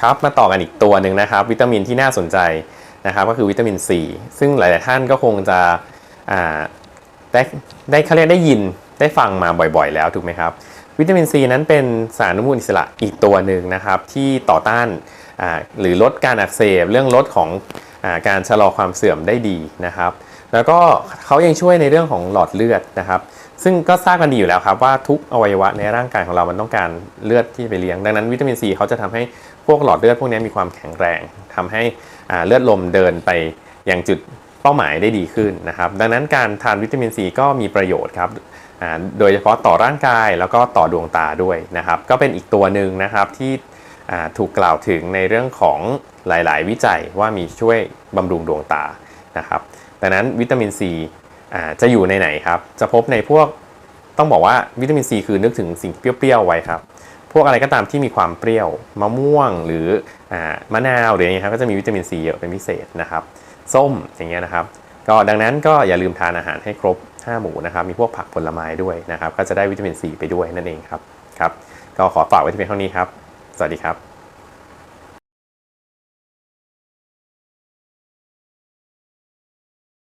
ครับมาต่อกันอีกตัวหนึ่งนะครับ วิตามินที่น่าสนใจนะครับก็คือวิตามินซีซึ่งหลาย ๆ ท่านก็คงจะได้ได้เขาเรียกได้ยินได้ฟังมาบ่อย ๆ แล้วถูกไหมครับ วิตามินซีนั้นเป็นสารอนุมูลอิสระอีกตัวหนึ่งนะครับ ที่ต่อต้านหรือลดการอักเสบเรื่องลดของ การชะลอความเสื่อมได้ดีนะครับ แล้วก็เขายังช่วยในเรื่องของหลอดเลือดนะครับ ซึ่งก็ทราบกันดีอยู่แล้วครับว่าทุกอวัยวะในร่างกายของเรามันต้องการเลือดที่ไปเลี้ยง ดังนั้นวิตามินซีเขาจะทำให้พวกหลอดเลือดพวกนี้มีความแข็งแรงทำให้เลือดลมเดินไปยังจุดเป้าหมายได้ดีขึ้นนะครับ ดังนั้นการทานวิตามินซีก็มีประโยชน์ครับโดยเฉพาะต่อร่างกายแล้วก็ต่อดวงตาด้วยนะครับ ก็เป็นอีกตัวหนึ่งนะครับที่ ถูกกล่าวถึงในเรื่องของหลาย ๆ วิจัยว่ามีช่วยบำรุงดวงตานะครับดังนั้นวิตามินซีจะอยู่ในไหนครับ จะพบในพวกต้องบอกว่าวิตามินซีคือนึกถึงสิ่งเปรี้ยวๆไว้ครับ พวกอะไรก็ตามที่มีความเปรี้ยวมะม่วงหรืออมะนาวหรืออย่างเงี้ยครับก็จะมีวิตามินซีเยอะเป็นพิเศษนะครับ ส้มอย่างเงี้ยนะครับ ก็ดังนั้นก็อย่าลืมทานอาหารให้ครบ 5 หมู่นะครับ มีพวกผักผลไม้ด้วยนะครับ ก็จะได้วิตามินซีไปด้วยนั่นเองครับครับ ก็ขอฝากไว้ที่เพียงเท่านี้ครับ สวัสดีครับ